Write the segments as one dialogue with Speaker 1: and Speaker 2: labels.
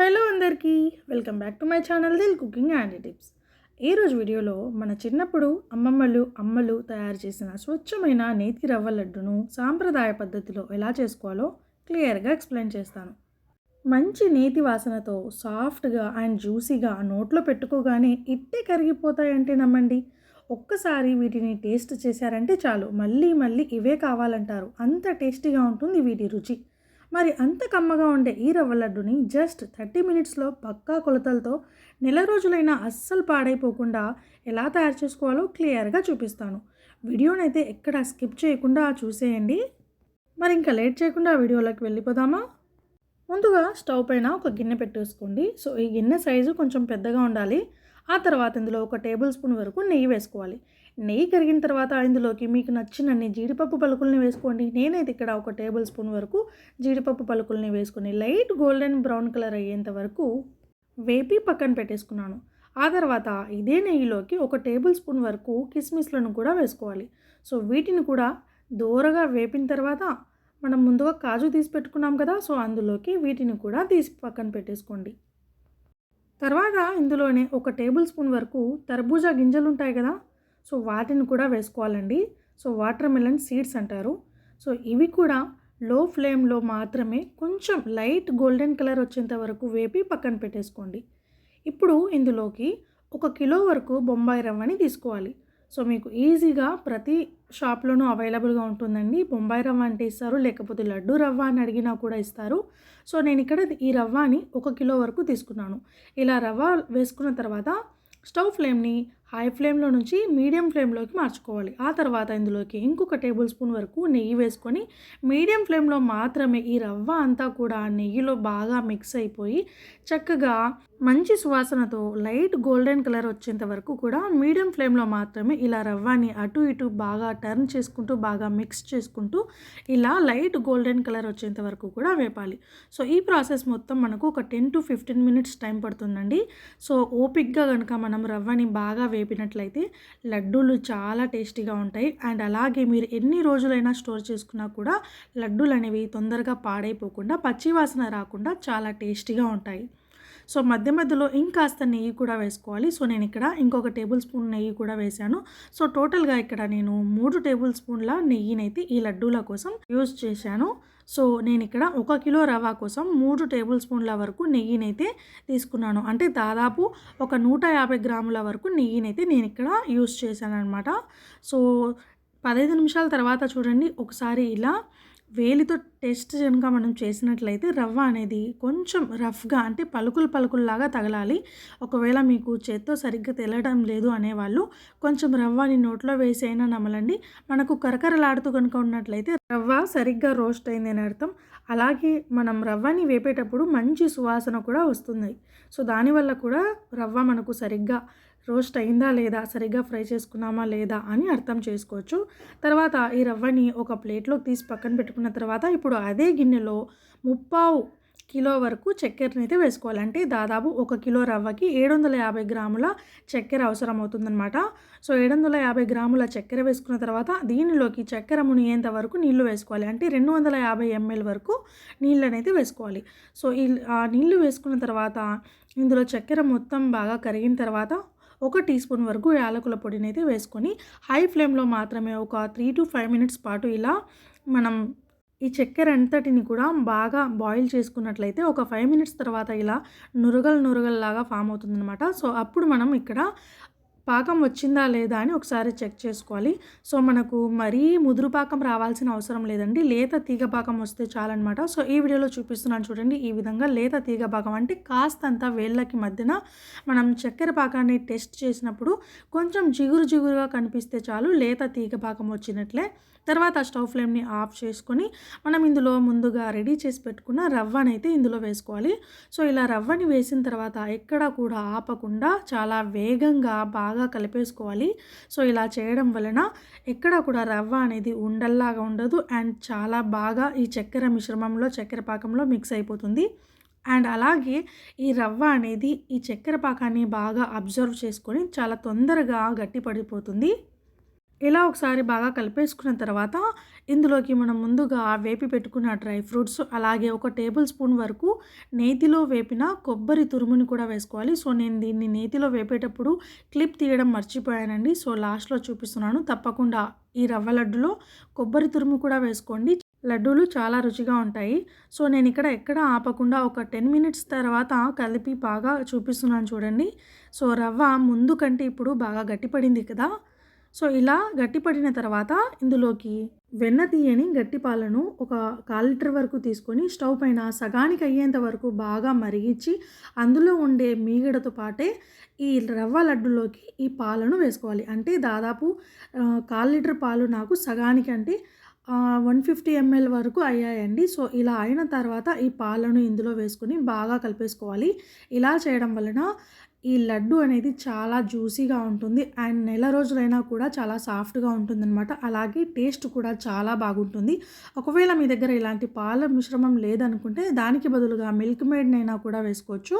Speaker 1: Hello అందరికీ welcome back to my channel Dil cooking and tips. ఈరోజు వీడియోలో మన చిన్నప్పుడు అమ్మమ్మలు అమ్మలు తయారు చేసిన స్వచ్ఛమైన నేతి రవ్వ లడ్డును సాంప్రదాయ పద్ధతిలో ఎలా చేసుకోవాలో క్లియర్గా ఎక్స్ప్లెయిన్ చేస్తాను. మంచి నేతి వాసనతో సాఫ్ట్గా అండ్ జ్యూసీగా నోట్లో పెట్టుకోగానే ఇట్టే కరిగిపోతాయంటే నమ్మండి. ఒక్కసారి వీటిని టేస్ట్ చేశారంటే చాలు మళ్ళీ మళ్ళీ ఇవే కావాలంటారు. అంత టేస్టీగా ఉంటుంది వీటి రుచి. మరి అంత కమ్మగా ఉండే ఈ రవ్వ లడ్డుని జస్ట్ థర్టీ మినిట్స్లో పక్కా కొలతలతో నెల రోజులైనా అస్సలు పాడైపోకుండా ఎలా తయారు చేసుకోవాలో క్లియర్గా చూపిస్తాను. వీడియోనైతే ఎక్కడ స్కిప్ చేయకుండా చూసేయండి. మరి ఇంకా లేట్ చేయకుండా వీడియోలోకి వెళ్ళిపోదామా? ముందుగా స్టవ్ పైన ఒక గిన్నె పెట్టేసుకోండి. సో ఈ గిన్నె సైజు కొంచెం పెద్దగా ఉండాలి. ఆ తర్వాత ఇందులో ఒక టేబుల్ స్పూన్ వరకు నెయ్యి వేసుకోవాలి. నెయ్యి కరిగిన తర్వాత ఇందులోకి మీకు నచ్చినన్ని జీడిపప్పు పలుకుల్ని వేసుకోండి. నేనైతే ఇక్కడ ఒక టేబుల్ స్పూన్ వరకు జీడిపప్పు పలుకుల్ని వేసుకొని లైట్ గోల్డెన్ బ్రౌన్ కలర్ అయ్యేంత వరకు వేపి పక్కన పెట్టేసుకున్నాను. ఆ తర్వాత ఇదే నెయ్యిలోకి ఒక టేబుల్ స్పూన్ వరకు కిస్మిస్లను కూడా వేసుకోవాలి. సో వీటిని కూడా దూరగా వేపిన తర్వాత మనం ముందుగా కాజు తీసి పెట్టుకున్నాం కదా సో అందులోకి వీటిని కూడా తీసి పక్కన పెట్టేసుకోండి. తర్వాత ఇందులోనే ఒక టేబుల్ స్పూన్ వరకు తర్బూజా గింజలు ఉంటాయి కదా సో వాటిని కూడా వేసుకోవాలండి. సో వాటర్ మిలన్ సీడ్స్ అంటారు. సో ఇవి కూడా లో ఫ్లేమ్లో మాత్రమే కొంచెం లైట్ గోల్డెన్ కలర్ వచ్చేంత వరకు వేపి పక్కన పెట్టేసుకోండి. ఇప్పుడు ఇందులోకి ఒక కిలో వరకు బొంబాయి రవ్వని తీసుకోవాలి. సో మీకు ఈజీగా ప్రతి షాప్లోనూ అవైలబుల్గా ఉంటుందండి. బొంబాయి రవ్వ అంటే ఇస్తారు లేకపోతే లడ్డు రవ్వ అని అడిగినా కూడా ఇస్తారు. సో నేను ఇక్కడ ఈ రవ్వని ఒక కిలో వరకు తీసుకున్నాను. ఇలా రవ్వ వేసుకున్న తర్వాత స్టవ్ ఫ్లేమ్ని హై ఫ్లేమ్లో నుంచి మీడియం ఫ్లేమ్లోకి మార్చుకోవాలి. ఆ తర్వాత ఇందులోకి ఇంకొక టేబుల్ స్పూన్ వరకు నెయ్యి వేసుకొని మీడియం ఫ్లేమ్లో మాత్రమే ఈ రవ్వ అంతా కూడా నెయ్యిలో బాగా మిక్స్ అయిపోయి చక్కగా మంచి సువాసనతో లైట్ గోల్డెన్ కలర్ వచ్చేంత వరకు కూడా మీడియం ఫ్లేమ్లో మాత్రమే ఇలా రవ్వని అటు ఇటు బాగా టర్న్ చేసుకుంటూ బాగా మిక్స్ చేసుకుంటూ ఇలా లైట్ గోల్డెన్ కలర్ వచ్చేంత వరకు కూడా వేపాలి. సో ఈ ప్రాసెస్ మొత్తం మనకు ఒక ten to fifteen minutes time పడుతుందండి. సో ఓపిక్గా కనుక మనం రవ్వని బాగా వేపినట్లయితే లడ్డూలు చాలా టేస్టీగా ఉంటాయి. అండ్ అలాగే మీరు ఎన్ని రోజులైనా స్టోర్ చేసుకున్నా కూడా లడ్డూలు అనేవి తొందరగా పాడైపోకుండా పచ్చివాసన రాకుండా చాలా టేస్టీగా ఉంటాయి. సో మధ్య మధ్యలో ఇంకాస్త నెయ్యి కూడా వేసుకోవాలి. సో నేను ఇక్కడ ఇంకొక టేబుల్ స్పూన్ నెయ్యి కూడా వేశాను. సో టోటల్గా ఇక్కడ నేను మూడు టేబుల్ స్పూన్ల నెయ్యినైతే ఈ లడ్డూల కోసం యూజ్ చేశాను. సో నేను ఇక్కడ ఒక కిలో రవా కోసం మూడు టేబుల్ స్పూన్ల వరకు నెయ్యినైతే తీసుకున్నాను. అంటే దాదాపు ఒక నూట యాభై గ్రాముల వరకు నెయ్యినైతే నేను ఇక్కడ యూస్ చేశాను అనమాట సో పదహైదు నిమిషాల తర్వాత చూడండి ఒకసారి ఇలా వేలితో టెస్ట్ కనుక మనం చేసినట్లయితే రవ్వ అనేది కొంచెం రఫ్గా అంటే పలుకులు పలుకుల్లాగా తగలాలి. ఒకవేళ మీకు చేత్తో సరిగ్గా తెలడం లేదు అనేవాళ్ళు కొంచెం రవ్వని నోట్లో వేసైనా నమలండి. మనకు కరకరలాడుతూ కనుక ఉన్నట్లయితే రవ్వ సరిగ్గా రోస్ట్ అయింది అని అర్థం. అలాగే మనం రవ్వని వేపేటప్పుడు మంచి సువాసన కూడా వస్తుంది. సో దానివల్ల కూడా రవ్వ మనకు సరిగ్గా రోస్ట్ అయిందా లేదా? సరిగ్గా ఫ్రై చేసుకున్నామా లేదా? అని అర్థం చేసుకోవచ్చు. తర్వాత ఈ రవ్వని ఒక ప్లేట్లోకి తీసి పక్కన పెట్టుకున్న తర్వాత ఇప్పుడు అదే గిన్నెలో ముప్పావు కిలో వరకు చక్కెరని అయితే వేసుకోవాలి. అంటే దాదాపు ఒక కిలో రవ్వకి ఏడు వందల యాభై గ్రాముల చక్కెర అవసరం అవుతుందన్నమాట సో ఏడు వందల యాభై గ్రాముల చక్కెర వేసుకున్న తర్వాత దీనిలోకి చక్కెర మునిగేంత వరకు నీళ్ళు వేసుకోవాలి. అంటే రెండు వందల యాభై ఎంఎల్ వరకు నీళ్ళనైతే వేసుకోవాలి. సో ఈ ఆ నీళ్ళు వేసుకున్న తర్వాత ఇందులో చక్కెర మొత్తం బాగా కరిగిన తర్వాత ఒక టీ స్పూన్ వరకు యాలకుల పొడిని అయితే వేసుకొని హై ఫ్లేమ్లో మాత్రమే ఒక త్రీ టు ఫైవ్ మినిట్స్ పాటు ఇలా మనం ఈ చక్కెర అంతటిని కూడా బాగా బాయిల్ చేసుకున్నట్లయితే ఒక ఫైవ్ మినిట్స్ తర్వాత ఇలా నురగలు నురగల్లాగా ఫామ్ అవుతుందన్నమాట. సో అప్పుడు మనం ఇక్కడ పాకం వచ్చిందా లేదా అని ఒకసారి చెక్ చేసుకోవాలి. సో మనకు మరీ ముదురు పాకం రావాల్సిన అవసరం లేదండి. లేత తీగ పాకం వస్తే చాలన్నమాట. సో ఈ వీడియోలో చూపిస్తున్నాను చూడండి. ఈ విధంగా లేత తీగ పాకం అంటే కాస్తంత వేళ్ళకి మధ్యన మనం చక్కెర పాకాన్ని టెస్ట్ చేసినప్పుడు కొంచెం జిగురు జిగురుగా కనిపిస్తే చాలు లేత తీగ పాకం వచ్చినట్లే. తర్వాత స్టవ్ ఫ్లేమ్ని ఆఫ్ చేసుకొని మనం ఇందులో ముందుగా రెడీ చేసి పెట్టుకున్న రవ్వని అయితే ఇందులో వేసుకోవాలి. సో ఇలా రవ్వని వేసిన తర్వాత ఎక్కడ కూడా ఆపకుండా చాలా వేగంగా బాగా బాగా కలిపేసుకోవాలి. సో ఇలా చేయడం వలన ఎక్కడ కూడా రవ్వ అనేది ఉండల్లాగా ఉండదు. అండ్ చాలా బాగా ఈ చక్కెర మిశ్రమంలో చక్కెర పాకంలో మిక్స్ అయిపోతుంది. అండ్ అలాగే ఈ రవ్వ అనేది ఈ చక్కెర పాకాన్ని బాగా అబ్జర్వ్ చేసుకొని చాలా తొందరగా గట్టిపడిపోతుంది. ఇలా ఒకసారి బాగా కలిపేసుకున్న తర్వాత ఇందులోకి మనం ముందుగా వేపి పెట్టుకున్న డ్రై ఫ్రూట్స్ అలాగే ఒక టేబుల్ స్పూన్ వరకు నేతిలో వేపిన కొబ్బరి తురుముని కూడా వేసుకోవాలి. సో నేను దీన్ని నేతిలో వేపేటప్పుడు క్లిప్ తీయడం మర్చిపోయానండి. సో లాస్ట్లో చూపిస్తున్నాను. తప్పకుండా ఈ రవ్వ లడ్డులో కొబ్బరి తురుము కూడా వేసుకోండి. లడ్డూలు చాలా రుచిగా ఉంటాయి. సో నేను ఇక్కడ ఎక్కడ ఆపకుండా ఒక టెన్ మినిట్స్ తర్వాత కలిపి బాగా చూపిస్తున్నాను చూడండి. సో రవ్వ ముందు కంటే ఇప్పుడు బాగా గట్టిపడింది కదా. సో ఇలా గట్టిపడిన తర్వాత ఇందులోకి వెన్న తీయని గట్టి పాలను ఒక కాల్ లీటర్ వరకు తీసుకొని స్టవ్ పైన సగానికి అయ్యేంత వరకు బాగా మరిగించి అందులో ఉండే మీగడతో పాటే ఈ రవ్వ లడ్డులోకి ఈ పాలను వేసుకోవాలి. అంటే దాదాపు కాల్ లీటర్ పాలు నాకు సగానికి అంటే వన్ ఫిఫ్టీ ఎంఎల్ వరకు అయ్యాయండి. సో ఇలా అయిన తర్వాత ఈ పాలను ఇందులో వేసుకొని బాగా కలిపేసుకోవాలి. ఇలా చేయడం వలన ఈ లడ్డు అనేది చాలా జ్యూసీగా ఉంటుంది. అండ్ నెల రోజులైనా కూడా చాలా సాఫ్ట్గా ఉంటుందన్నమాట. అలాగే టేస్ట్ కూడా చాలా బాగుంటుంది. ఒకవేళ మీ దగ్గర ఇలాంటి పాల మిశ్రమం లేదనుకుంటే దానికి బదులుగా మిల్క్ మేడ్నైనా కూడా వేసుకోవచ్చు.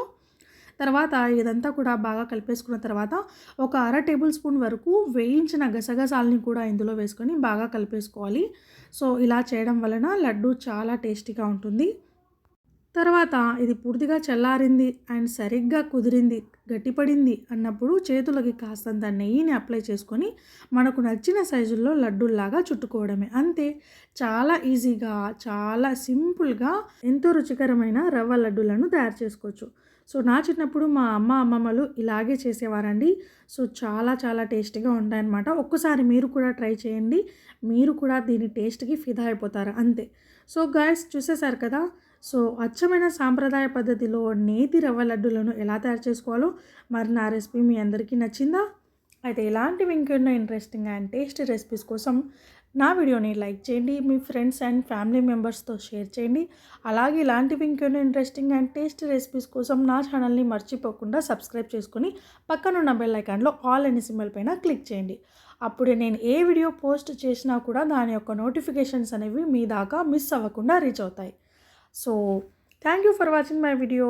Speaker 1: తర్వాత ఇదంతా కూడా బాగా కలిపేసుకున్న తర్వాత ఒక అర టేబుల్ స్పూన్ వరకు వేయించిన గసగసాలని కూడా ఇందులో వేసుకొని బాగా కలిపేసుకోవాలి. సో ఇలా చేయడం వలన లడ్డు చాలా టేస్టీగా ఉంటుంది. తర్వాత ఇది పూర్తిగా చల్లారింది అండ్ సరిగ్గా కుదిరింది గట్టిపడింది అన్నప్పుడు చేతులకి కాస్తంత నెయ్యిని అప్లై చేసుకొని మనకు నచ్చిన సైజుల్లో లడ్డూల్లాగా చుట్టుకోవడమే. అంతే చాలా ఈజీగా చాలా సింపుల్గా ఎంతో రుచికరమైన రవ్వ లడ్డూలను తయారు చేసుకోవచ్చు. సో నా చిన్నప్పుడు మా అమ్మ అమ్మమ్మలు ఇలాగే చేసేవారండి. సో చాలా చాలా టేస్టీగా ఉంటాయన్నమాట. ఒక్కసారి మీరు కూడా ట్రై చేయండి. మీరు కూడా దీని టేస్ట్కి ఫిదా అయిపోతారు. అంతే. సో గాయస్ చూసేశారు కదా సో అచ్చమైన సాంప్రదాయ పద్ధతిలో నేతి రవ్వ లడ్డులను ఎలా తయారు చేసుకోవాలో మరి నా రెసిపీ మీ అందరికీ నచ్చిందా? అయితే ఇలాంటివి ఇంకెన్నో ఇంట్రెస్టింగ్ అండ్ టేస్టీ రెసిపీస్ కోసం నా వీడియోని లైక్ చేయండి మీ ఫ్రెండ్స్ అండ్ ఫ్యామిలీ మెంబర్స్తో షేర్ చేయండి. అలాగే ఇలాంటివి ఇంకెన్నో ఇంట్రెస్టింగ్ అండ్ టేస్టీ రెసిపీస్ కోసం నా ఛానల్ని మర్చిపోకుండా సబ్స్క్రైబ్ చేసుకుని పక్కనున్న బెల్ ఐకాన్లో ఆల్ అనే సిమ్మల్ పైన క్లిక్ చేయండి. అప్పుడే నేను ఏ వీడియో పోస్ట్ చేసినా కూడా దాని యొక్క నోటిఫికేషన్స్ అనేవి మీ దాకా మిస్ అవ్వకుండా రీచ్ అవుతాయి. So thank you for watching my video